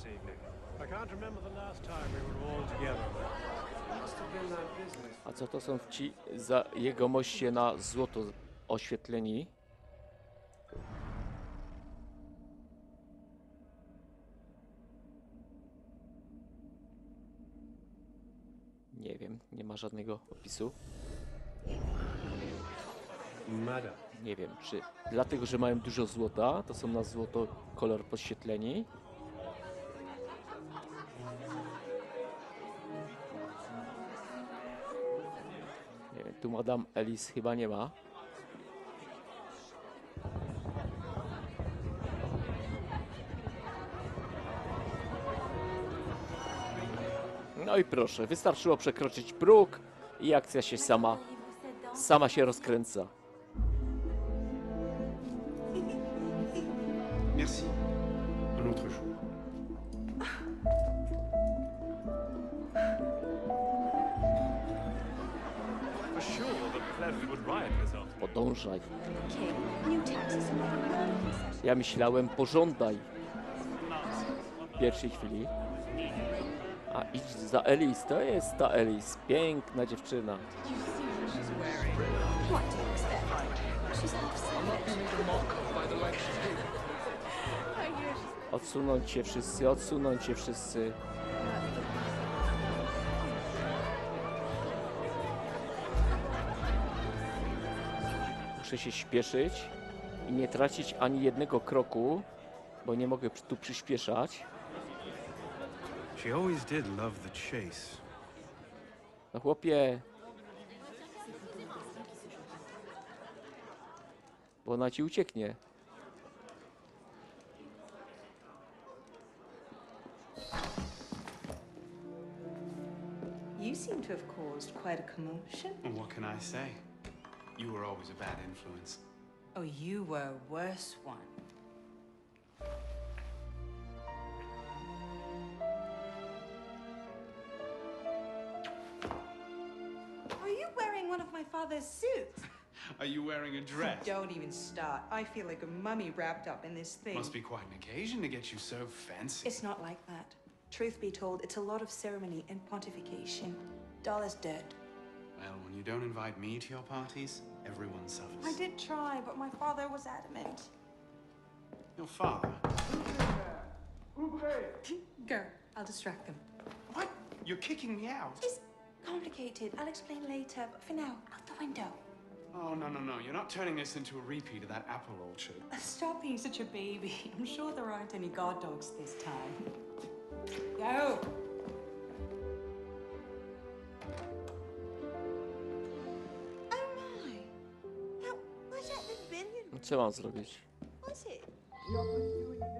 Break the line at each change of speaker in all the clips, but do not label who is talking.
this evening?
I can't remember the last time we were all together.
A co to są ci za jegomoście na złoto oświetleni? Nie wiem, nie ma żadnego opisu. Nie wiem, czy dlatego, że mają dużo złota, to są na złoto kolor podświetleni. Tu Madame Alice chyba nie ma. No i proszę, wystarczyło przekroczyć próg i akcja się sama, sama się rozkręca. Podążaj. Ja myślałem, pożądaj. W pierwszej chwili. A idź za Elis, to jest ta Elis. Piękna dziewczyna. Odsunąć się wszyscy, odsunąć się wszyscy. Muszę się śpieszyć i nie tracić ani jednego kroku, bo nie mogę tu przyspieszać.
She always did love the chase.
No chłopie. Bo ona ci ucieknie.
You seem to have caused quite a commotion.
What can I say? You were always a bad influence.
Oh, you were a worse one. Are you wearing one of my father's suits?
Are you wearing a dress?
Don't even start. I feel like a mummy wrapped up in this thing.
Must be quite an occasion to get you so fancy.
It's not like that. Truth be told, it's a lot of ceremony and pontification. Dull as dirt.
Well, when you don't invite me to your parties, everyone suffers.
I did try, but my father was adamant.
Your father?
Go. I'll distract them.
What? You're kicking me out?
It's complicated. I'll explain later, but for now, out the window.
Oh, no, no, no. You're not turning this into a repeat of that apple orchard.
Uh, stop being such a baby. I'm sure there aren't any guard dogs this time. Go!
Co mam zrobić?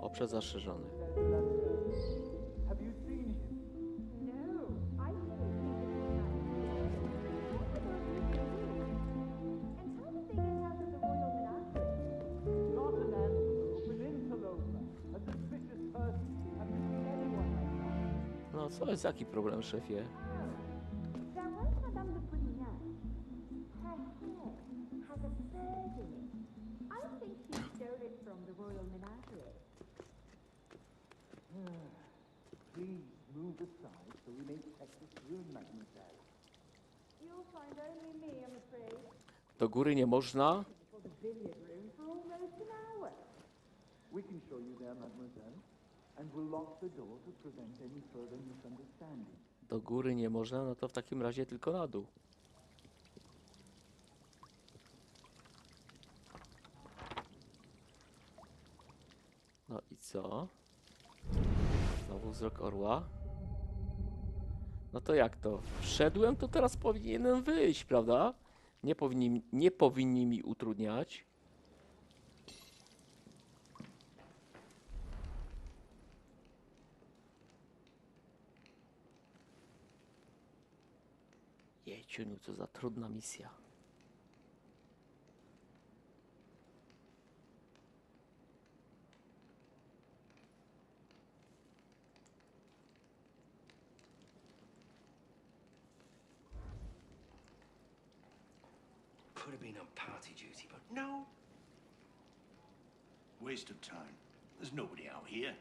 Obszar zaszerzony. No co jest jaki problem, szefie?
Now, where's. I think she stole it from the royal menagerie.
Please move aside so we may check this room, mademoiselle.
You'll find only me, I'm afraid,
Do góry nie można?
for the billiard room for almost an hour.
We can show you there, mademoiselle, and we'll lock the door to prevent any further misunderstanding.
Do góry nie można, no to w takim razie tylko na dół. Co? Znowu wzrok orła. No to jak to? Wszedłem, to teraz powinienem wyjść, prawda? Nie powinni, nie powinni mi utrudniać. Jejciuniu, co za trudna misja.
could have been on party duty, but no.
Waste of time. There's nobody out here.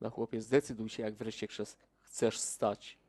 No chłopie, zdecyduj się, jak wreszcie chcesz stać.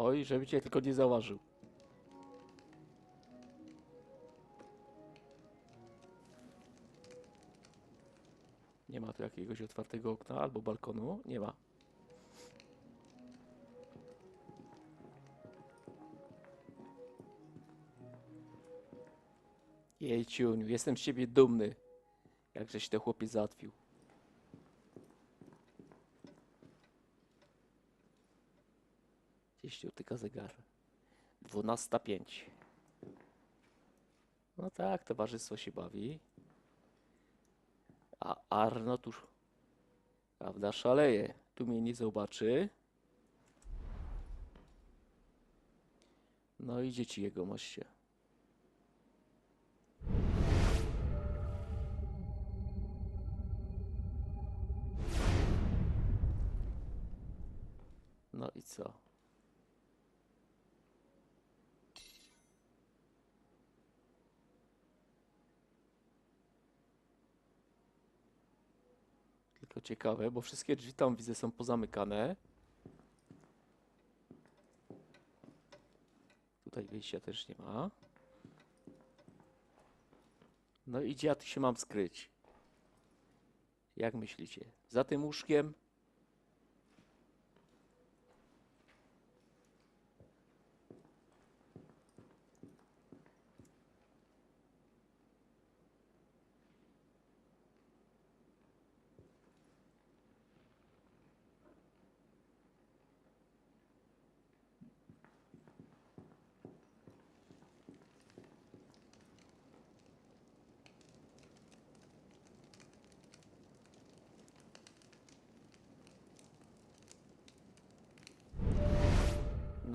Oj, żeby cię tylko nie zauważył. Nie ma tu jakiegoś otwartego okna albo balkonu? Nie ma. Jej, Ciuniu, jestem z ciebie dumny. Jakżeś te chłopie załatwił. Gdzieś tu tyka zegar. 12.05. No tak, towarzystwo się bawi. A Arno tu, prawda, szaleje. Tu mnie nie zobaczy. No i dzieci jego moście. No i co? Tylko ciekawe, bo wszystkie drzwi tam widzę są pozamykane. Tutaj wyjścia też nie ma. No i gdzie ja tu się mam skryć? Jak myślicie? Za tym łóżkiem?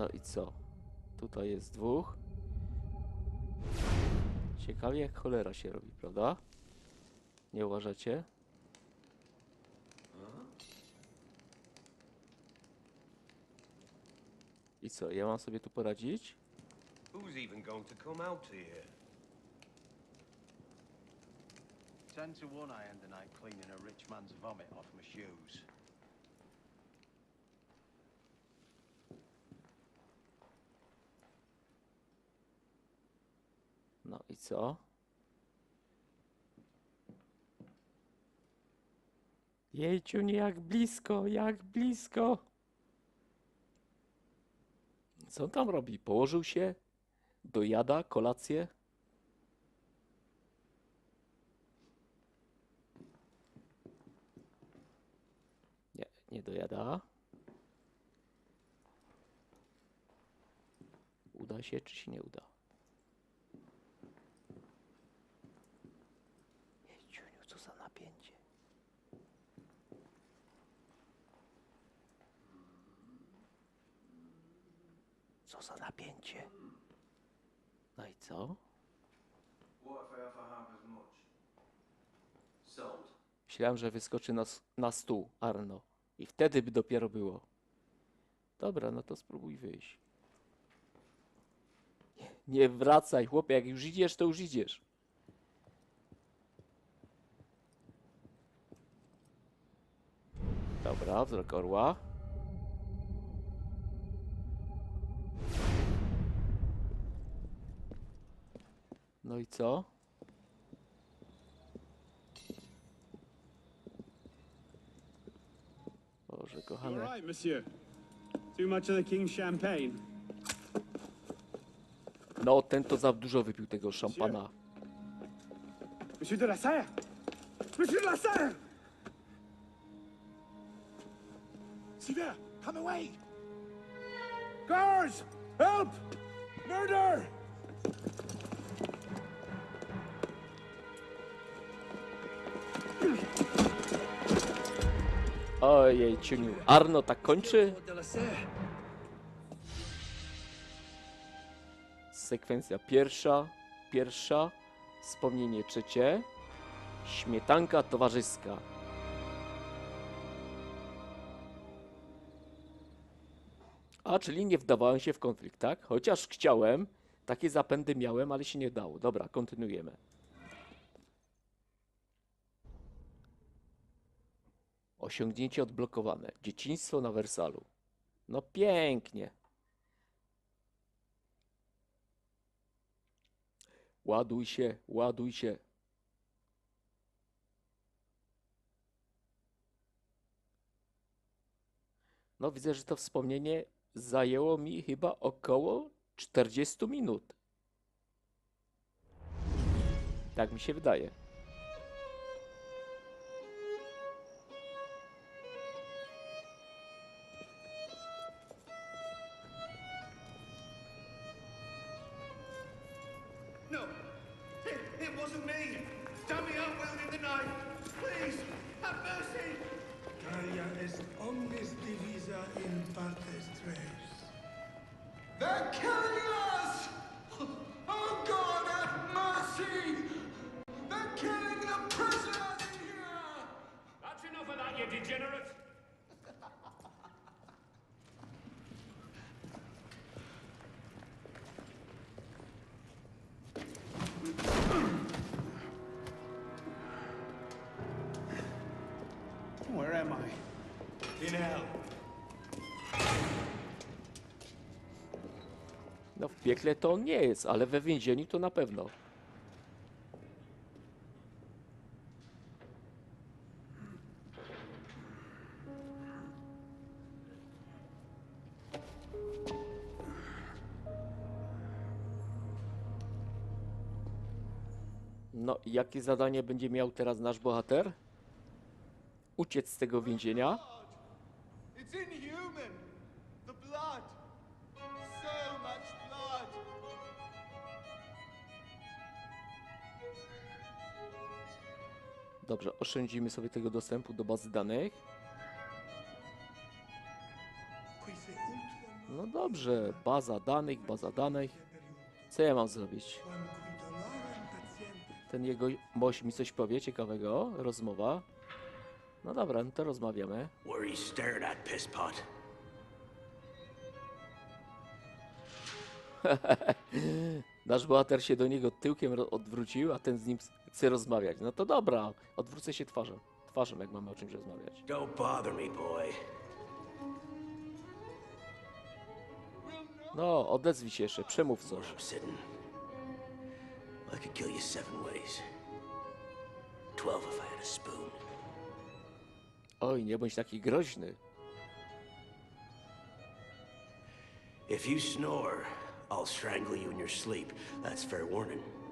No i co? Tutaj jest dwóch. Ciekawie jak cholera się robi, prawda? Nie uważacie? I co, ja mam sobie tu poradzić?
Who's even going to come out here?
Ten to one I end the night cleaning a rich man's vomit off my shoes.
No i co? Jejciu, nie jak blisko, jak blisko. Co on tam robi? Położył się? Dojada kolację? Nie, nie dojada. Uda się, czy się nie uda? Jejciuniu, co za napięcie. Co za napięcie. No i co? Myślałem, że wyskoczy na, na stół, Arno. I wtedy by dopiero było. Dobra, no to spróbuj wyjść. Nie wracaj, chłopie, jak już idziesz, to już idziesz. Dobra, wzrok orła. No i co? Boże,
All
kochany.
right, monsieur. Too much of the king's champagne?
No, ten to za dużo wypił tego szampana.
Monsieur de la Serre Monsieur de la Serre Sylvain, come away Guards! Help! Murder!
Ojej, ciuniu. Arno tak kończy? Sekwencja pierwsza, pierwsza, wspomnienie trzecie, śmietanka towarzyska. Czyli nie wdawałem się w konflikt, tak? Chociaż chciałem, takie zapędy miałem, ale się nie dało. Dobra, kontynuujemy. Osiągnięcie odblokowane. Dzieciństwo na Wersalu. No pięknie. Ładuj się, ładuj się. No widzę, że to wspomnienie zajęło mi chyba około 40 minut. Tak mi się wydaje. Piekle to on nie jest, ale we więzieniu to na pewno. No, jakie zadanie będzie miał teraz nasz bohater? Uciec z tego więzienia.
It's inhuman. The blood.
Dobrze, oszczędzimy sobie tego dostępu do bazy danych. No dobrze, baza danych, baza danych. Co ja mam zrobić? Ten jego moś mi coś powie ciekawego, rozmowa. No dobra, no to rozmawiamy. Nasz bohater się do niego tyłkiem odwrócił, a ten z nim chce rozmawiać. No to dobra, odwrócę się twarzą. Twarzą, jak mamy o czymś rozmawiać.
Don't bother me, boy.
No, odezwij się jeszcze, przemów coś.
I'm sitting. I could kill you seven ways. Twelve if I had a spoon.
Oj, nie bądź taki groźny.
If you snore, I'll strangle you in your sleep. That's fair warning.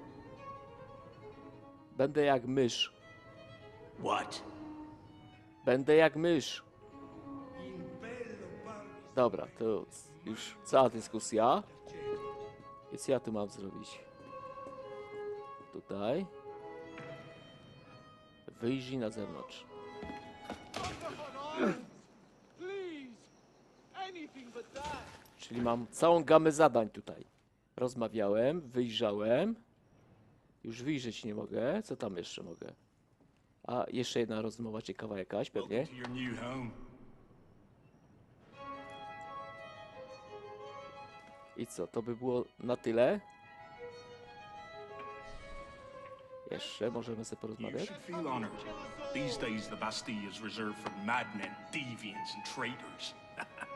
Będę jak mysz.
What?
Będę jak mysz. Dobra, to już cała dyskusja. Co ja tu mam zrobić? Tutaj. Wyjrzyj na zewnątrz. Czyli mam całą gamę zadań tutaj. Rozmawiałem, wyjrzałem. Już wyjrzeć nie mogę. Co tam jeszcze mogę? A jeszcze jedna rozmowa ciekawa jakaś pewnie. I co, to by było na tyle? Jeszcze możemy sobie porozmawiać?
These days, the Bastille is reserved for madmen, deviants, and traitors.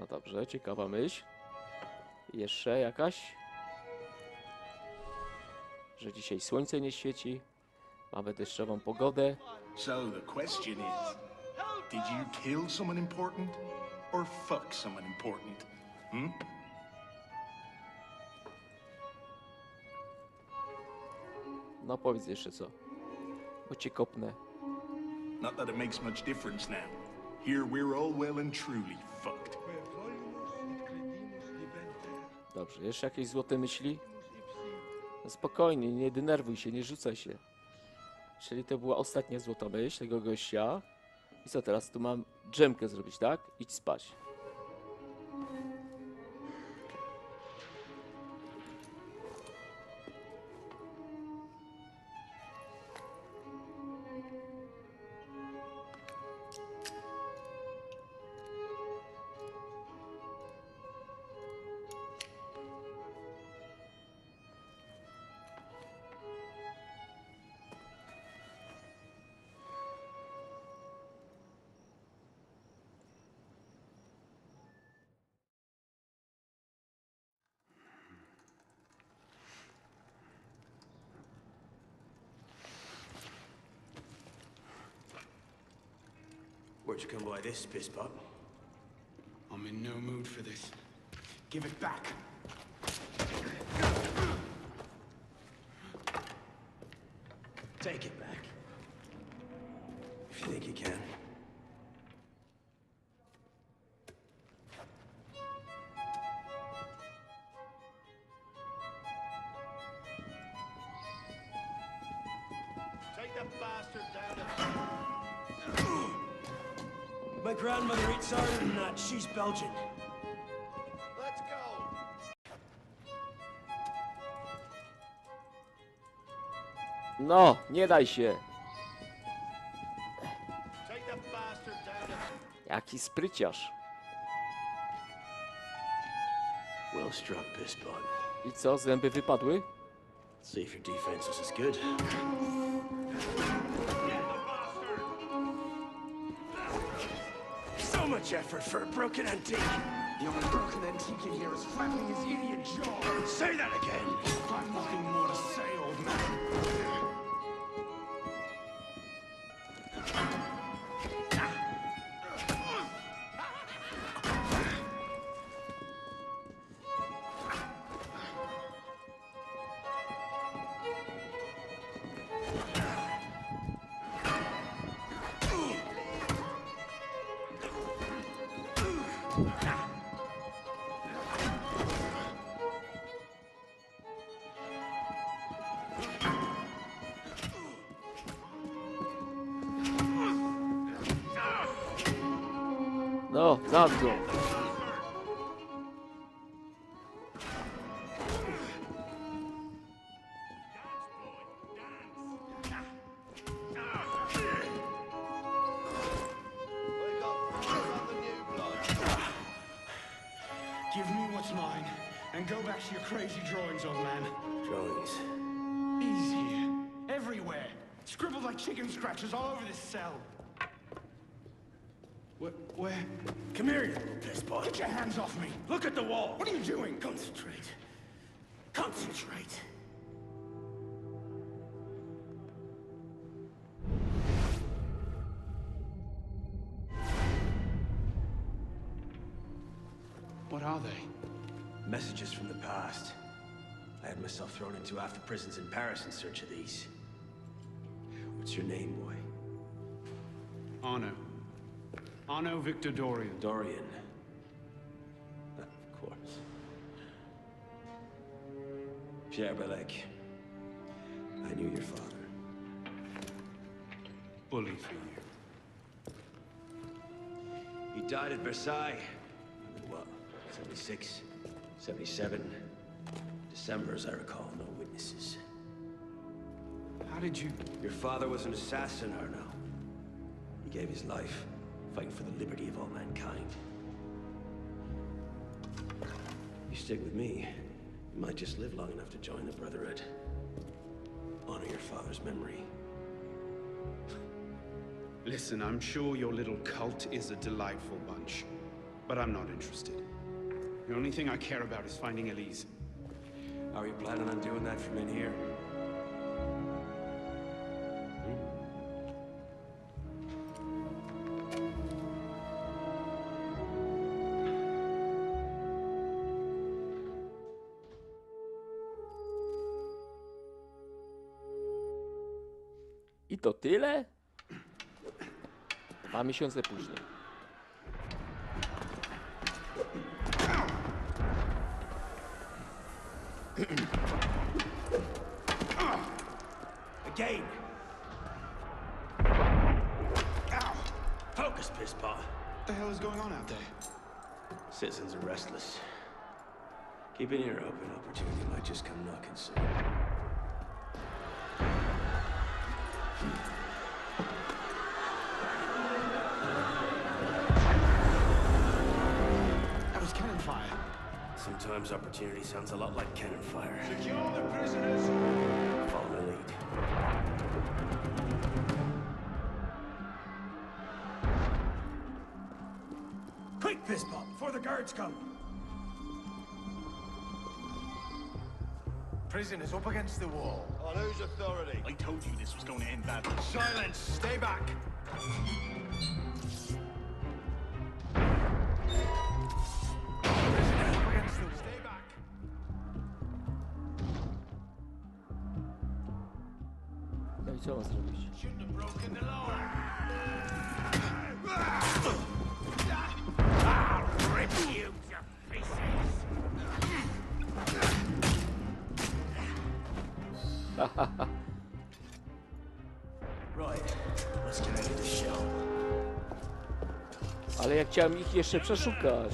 No dobrze, ciekawa myśl. Jeszcze jakaś? Że dzisiaj słońce nie świeci. Mamy deszczową pogodę.
So the question is did you kill someone important or fuck someone important? Hmm?
No powiedz jeszcze co. Bo cię kopnę.
Not that it makes much difference now. Here we're all well and truly fucked.
Dobrze, jeszcze jakieś złote myśli? Spokojnie, nie denerwuj się, nie rzucaj się. Czyli to była ostatnia złota myśl tego gościa. I co teraz? Tu mam dżemkę zrobić, tak? Idź spać.
Where'd you come by this, pisspot?
I'm in no mood for this. Give it back.
Take it back. If you think you can.
Belgian.
Let's go!
No, nie daj się.
Take that bastard down
Jaki spryciarz.
Well struck, pisspot.
I co, zęby wypadły?
See if your defense is as good. Much effort for a broken antique.
The only broken antique in here is flapping his idiot jaw.
Say that again.
I've nothing more to say, old man.
Blood.
Give me what's mine, and go back to your crazy drawings, old man.
Drawings.
He's here. Everywhere. Scribbled like chicken scratches all over this cell. Where? Where?
Come here, you little pisspot.
Get your hands off me!
Look at the wall.
What are you doing?
Concentrate. Concentrate.
What are they?
Messages from the past. I had myself thrown into half the prisons in Paris in search of these. What's your name, boy?
Arno. Arno Victor Dorian.
Dorian. Of course. Pierre Belec. I knew your father.
Bully for you.
He died at Versailles. In what? 76? 77? December, as I recall, no witnesses.
How did you...
Your father was an assassin, Arno. He gave his life fighting for the liberty of all mankind. You stick with me, you might just live long enough to join the Brotherhood. Honor your father's memory.
Listen, I'm sure your little cult is a delightful bunch, but I'm not interested. The only thing I care about is finding Elise.
Are you planning on doing that from in here?
I to tyle? Dwa miesiące później.
Again.
Focus, Pisspaw.
What the hell is going on out there?
Citizens are restless. Keep an ear open. Opportunity might just come knocking soon.
That was cannon fire.
Sometimes opportunity sounds a lot like cannon fire.
Secure the prisoners!
Follow my lead.
Quick, Fistball, before the guards come.
Prisoners up against the wall.
On whose authority? I told you this was going to end badly.
Silence! Stay back! Prisoners up against the wall. Stay back!
No i co mam zrobić? Chciałem ich jeszcze przeszukać.